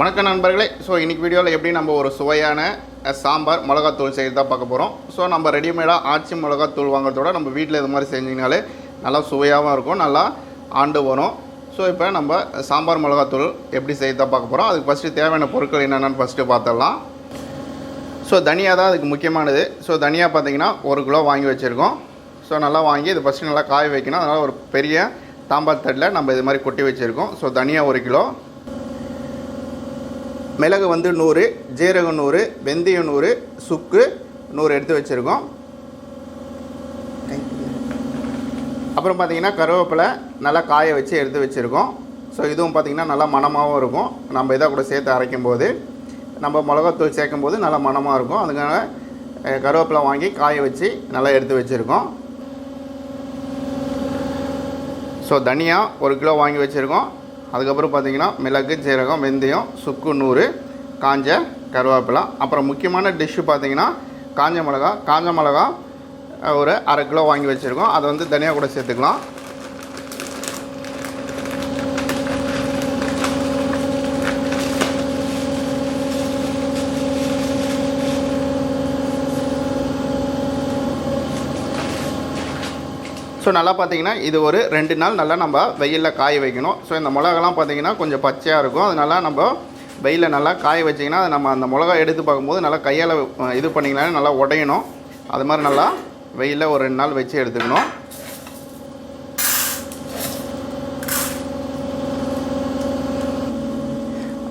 வணக்கம் நண்பர்களே. ஸோ இன்றைக்கி வீடியோவில் எப்படி நம்ம ஒரு சுவையான சாம்பார் மிளகாத்தூள் செய்து தான் பார்க்க போகிறோம் ஸோ நம்ம ரெடிமேடாக ஆச்சி மிளகாத்தூள் வாங்குறதோட நம்ம வீட்டில் இது மாதிரி செஞ்சிங்கனாலே நல்லா சுவையாகவும் இருக்கும் நல்லா ஆண்டு வரும். ஸோ இப்போ நம்ம சாம்பார் மிளகாத்தூள் எப்படி செய்து தான் பார்க்க போகிறோம் அதுக்கு ஃபஸ்ட்டு தேவையான பொருட்கள் என்னென்னு ஃபஸ்ட்டு பார்த்துடலாம். ஸோ தனியா தான் அதுக்கு முக்கியமானது. ஸோ தனியா பார்த்தீங்கன்னா ஒரு கிலோ வாங்கி வச்சுருக்கோம். ஸோ நல்லா வாங்கி இது ஃபஸ்ட்டு நல்லா காய வைக்கணும். அதனால் ஒரு பெரிய தாம்பார் தட்டில் நம்ம இது மாதிரி கொட்டி வச்சுருக்கோம். ஸோ தனியாக ஒரு கிலோ. மிளகு வந்து நூறு ஜீரகம் நூறு வெந்தயம் நூறு சுக்கு நூறு எடுத்து வச்சுருக்கோம். அப்புறம் பார்த்தீங்கன்னா கருவேப்பிலை நல்லா காய வச்சு எடுத்து வச்சுருக்கோம். ஸோ இதுவும் பார்த்திங்கன்னா நல்லா மணமாகவும் இருக்கும். நம்ம இதை கூட சேர்த்து அரைக்கும் போது நம்ம மிளகாத்தூள் சேர்க்கும் போது நல்லா மணமாக இருக்கும். அதுக்காக கருவேப்பிலை வாங்கி காய வச்சு நல்லா எடுத்து வச்சுருக்கோம். ஸோ தனியாக ஒரு கிலோ வாங்கி வச்சுருக்கோம். அதுக்கப்புறம் பார்த்தீங்கன்னா மிளகு ஜீரகம் வெந்தயம் சுக்கு நூறு காஞ்ச கருவேப்பிலை. அப்புறம் முக்கியமான டிஷ்ஷு பார்த்தீங்கன்னா காஞ்ச மிளகா. காஞ்ச மிளகா ஒரு அரை கிலோ வாங்கி வச்சுருக்கோம். அதை வந்து தனியாக கூட சேர்த்துக்கலாம். ஸோ நல்லா பார்த்தீங்கன்னா இது ஒரு ரெண்டு நாள் நல்லா நம்ம வெயிலில் காய வைக்கணும். ஸோ இந்த மிளகாலாம் பார்த்தீங்கன்னா கொஞ்சம் பச்சையாக இருக்கும். அதனால நம்ம வெயிலில் நல்லா காய வச்சிங்கன்னா அதை நம்ம அந்த மிளகா எடுத்து பார்க்கும்போது நல்லா கையால் இது பண்ணிங்கனாலே நல்லா உடையணும். அது மாதிரி நல்லா வெயிலில் ஒரு ரெண்டு நாள் வச்சு எடுத்துக்கணும்.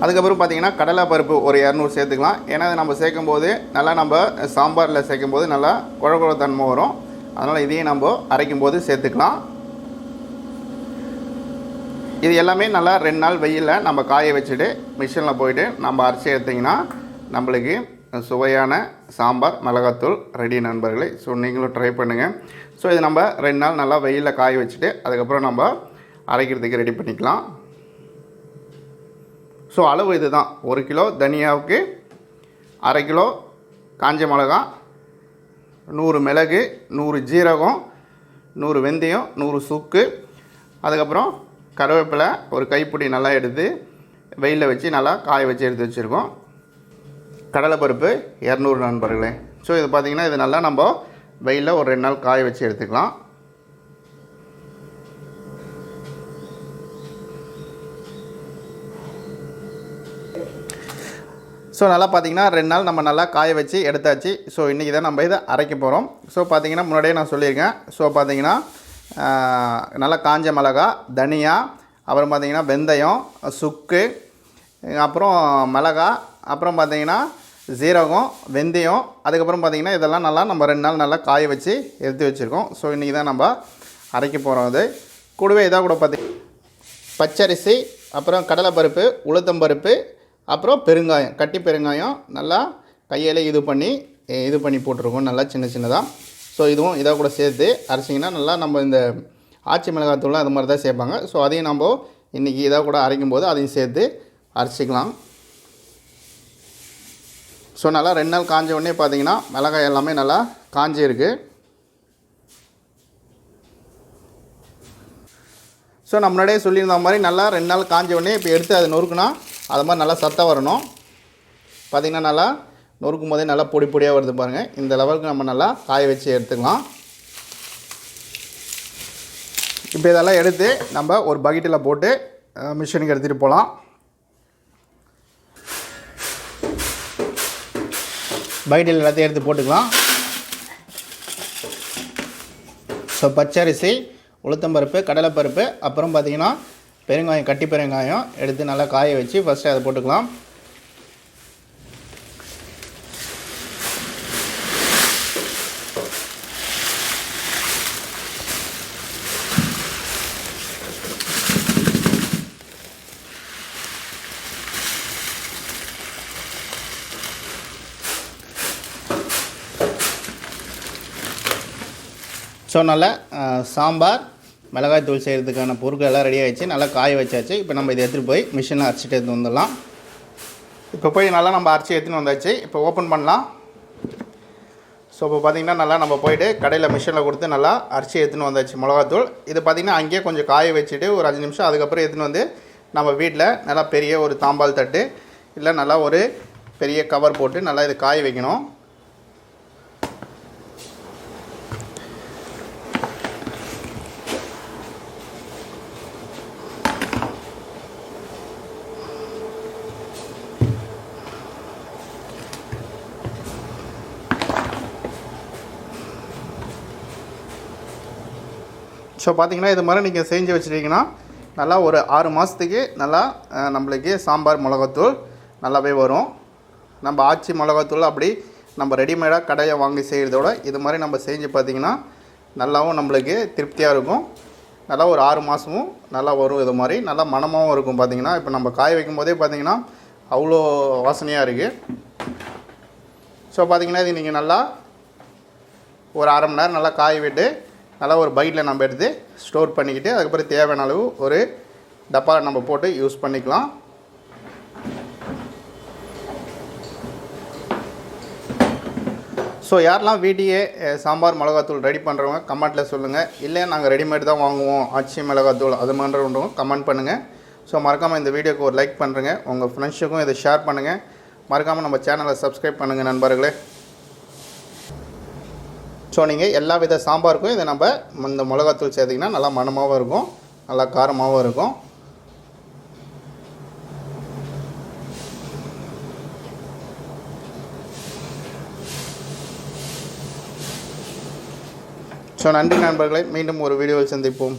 அதுக்கப்புறம் பார்த்தீங்கன்னா கடலை பருப்பு ஒரு இரநூறு சேர்த்துக்கலாம். ஏன்னா அதை நம்ம சேர்க்கும்போது நல்லா நம்ம சாம்பாரில் சேர்க்கும்போது நல்லா குழ குழ தன்மை வரும். அதனால் இதையும் நம்ம அரைக்கும் போது சேர்த்துக்கலாம். இது எல்லாமே நல்லா ரெண்டு நாள் வெயிலில் நம்ம காய வச்சுட்டு மிஷினில் போயிட்டு நம்ம அரைச்சி எடுத்திங்கன்னா நம்மளுக்கு சுவையான சாம்பார் மிளகாத்தூள் ரெடி நண்பர்களே. ஸோ நீங்களும் ட்ரை பண்ணுங்கள் ஸோ இது நம்ம ரெண்டு நாள் நல்லா வெயிலில் காய வச்சுட்டு அதுக்கப்புறம் நம்ம அரைக்கிறதுக்கு ரெடி பண்ணிக்கலாம். ஸோ அளவு இதுதான். ஒரு கிலோ தனியாவுக்கு அரை கிலோ காஞ்ச மிளகா நூறு மிளகு நூறு ஜீரகம் நூறு வெந்தயம் நூறு சுக்கு. அதுக்கப்புறம் கருவேப்பிலை ஒரு கைப்பிடி நல்லா எடுத்து வெயிலில் வச்சு நல்லா காய வச்சு எடுத்து வச்சுருக்கோம். கடலைப்பருப்பு இரநூறு நண்பர்களே. ஸோ இது பார்த்திங்கன்னா இது நல்லா நம்ம வெயிலில் ஒரு ரெண்டு நாள் காய வச்சு எடுத்துக்கலாம். ஸோ நல்லா பார்த்தீங்கன்னா ரெண்டு நாள் நம்ம நல்லா காய வச்சு எடுத்தாச்சு. ஸோ இன்றைக்கி தான் நம்ம இதை அரைக்க போகிறோம் ஸோ பார்த்தீங்கன்னா முன்னாடியே நான் சொல்லியிருக்கேன். ஸோ பார்த்தீங்கன்னா நல்லா காஞ்ச மிளகா தனியா அப்புறம் பார்த்தீங்கன்னா வெந்தயம் சுக்கு அப்புறம் மிளகா அப்புறம் பார்த்தீங்கன்னா ஜீரகம் வெந்தயம் அதுக்கப்புறம் பார்த்தீங்கன்னா இதெல்லாம் நல்லா நம்ம ரெண்டு நாள் நல்லா காய வச்சு எடுத்து வச்சுருக்கோம். ஸோ இன்றைக்கி தான் நம்ம அரைக்க போகிறோம் அது. கூடவே இதாக கூட பார்த்தி பச்சரிசி அப்புறம் கடலைப்பருப்பு உளுத்தம்பருப்பு அப்புறம் பெருங்காயம் கட்டி பெருங்காயம் நல்லா கையில் இது பண்ணி இது பண்ணி போட்டிருக்கோம். நல்லா சின்ன சின்னதாக ஸோ இதுவும் இதை கூட சேர்த்து அரைச்சிங்கன்னா நல்லா நம்ம இந்த ஆச்சி மிளகாத்தூள்லாம் அது மாதிரி தான் சேர்ப்பாங்க. ஸோ அதையும் நம்ம இன்றைக்கி இதாக கூட அரைக்கும் போது அதையும் சேர்த்து அரைச்சிக்கலாம். ஸோ நல்லா ரெண்டு நாள் காஞ்ச உடனே பார்த்தீங்கன்னா மிளகாய் எல்லாமே நல்லா காஞ்சி இருக்குது ஸோ நான் முன்னாடியே சொல்லியிருந்த மாதிரி நல்லா ரெண்டு நாள் காஞ்ச உடனே இப்போ எடுத்து அதை நொறுக்குனா அது மாதிரி நல்லா சத்தம் வரணும். பார்த்திங்கன்னா நல்லா நொறுக்கும் போதே நல்லா பொடி பொடியாக வருது பாருங்கள் இந்த லெவலுக்கு நம்ம நல்லா காய வச்சு எடுத்துக்கலாம். இப்போ இதெல்லாம் எடுத்து நம்ம ஒரு பக்கெட்டில் போட்டு மிஷினுக்கு எடுத்துகிட்டு போகலாம் பக்கெட்டில் எல்லாத்தையும் எடுத்து போட்டுக்கலாம். ஸோ பச்சரிசி உளுத்தம்பருப்பு கடலைப்பருப்பு அப்புறம் பார்த்திங்கன்னா பெருங்காயம் கட்டி பெருங்காயம் எடுத்து நல்லா காய வச்சு ஃபஸ்ட்டு அதை போட்டுக்கலாம். ஸோ நல்லா சாம்பார் மிளகாய் தூள் செய்கிறதுக்கான பொருட்கள் எல்லாம் ரெடி ஆகிடுச்சு நல்லா காய வச்சாச்சு. இப்போ நம்ம இதை எடுத்துகிட்டு போய் மிஷினில் அரைச்சிட்டு எடுத்து வந்துடலாம். இப்போ போய் நல்லா நம்ம அரைச்சி எடுத்துன்னு வந்தாச்சு. இப்போ ஓப்பன் பண்ணலாம். ஸோ இப்போ பார்த்திங்கன்னா நல்லா நம்ம போயிட்டு கடையில் மிஷினில் கொடுத்து நல்லா அரிசி எடுத்துன்னு வந்தாச்சு மிளகாத்தூள் இது பார்த்திங்கன்னா அங்கேயே கொஞ்சம் காய வச்சுட்டு ஒரு அஞ்சு நிமிஷம். அதுக்கப்புறம் எடுத்துன்னு வந்து நம்ம வீட்டில் நல்லா பெரிய ஒரு தாம்பால் தட்டு இல்லை நல்லா ஒரு பெரிய கவர் போட்டு நல்லா இது காய வைக்கணும். ஸோ பார்த்தீங்கன்னா இது மாதிரி நீங்கள் செஞ்சு வச்சுட்டிங்கன்னா நல்லா ஒரு ஆறு மாதத்துக்கு நல்லா நம்மளுக்கு சாம்பார் மிளகாத்தூள் நல்லாவே வரும். நம்ம ஆச்சி மிளகாத்தூள் அப்படி நம்ம ரெடிமேடாக கடையை வாங்கி செய்கிறதோட இது மாதிரி நம்ம செஞ்சு பார்த்திங்கன்னா நல்லாவும் நம்மளுக்கு திருப்தியாக இருக்கும். நல்லா ஒரு ஆறு மாதமும் நல்லா வரும் இது மாதிரி. நல்லா மணமாகவும் இருக்கும் பார்த்திங்கன்னா இப்போ நம்ம காய வைக்கும் போதே பார்த்திங்கன்னா அவ்வளோ வாசனையாக இருக்குது ஸோ பார்த்திங்கன்னா இது நீங்கள் நல்லா ஒரு அரை மணி நேரம் நல்லா காய விட்டு நல்லா ஒரு பைட்டில் நம்ம எடுத்து ஸ்டோர் பண்ணிக்கிட்டு அதுக்கப்புறம் தேவையான அளவு ஒரு டப்பாவில் நம்ம போட்டு யூஸ் பண்ணிக்கலாம். ஸோ யாரெல்லாம் வீட்டையே சாம்பார் மிளகாத்தூள் ரெடி பண்ணுறவங்க கமெண்ட்டில் சொல்லுங்கள் இல்லை நாங்கள் ரெடிமேட் தான் வாங்குவோம். ஆச்சி மிளகாத்தூள் அது மாதிரின்றவங்க கமெண்ட் பண்ணுங்கள் ஸோ மறக்காமல் இந்த வீடியோக்கு ஒரு லைக் பண்ணுறங்க உங்கள் ஃப்ரெண்ட்ஸுக்கும் இதை ஷேர் பண்ணுங்கள் மறக்காமல் நம்ம சேனலை சப்ஸ்கிரைப் பண்ணுங்கள் நண்பர்களே. ஸோ நீங்கள் எல்லா வித சாம்பாருக்கும் இதை நம்ம இந்த மிளகாத்தூள் சேர்த்திங்கன்னா நல்லா மணமாகவும் இருக்கும் நல்லா காரமாகவும் இருக்கும். ஸோ நன்றி நண்பர்களை. மீண்டும் ஒரு வீடியோவில் சந்திப்போம்.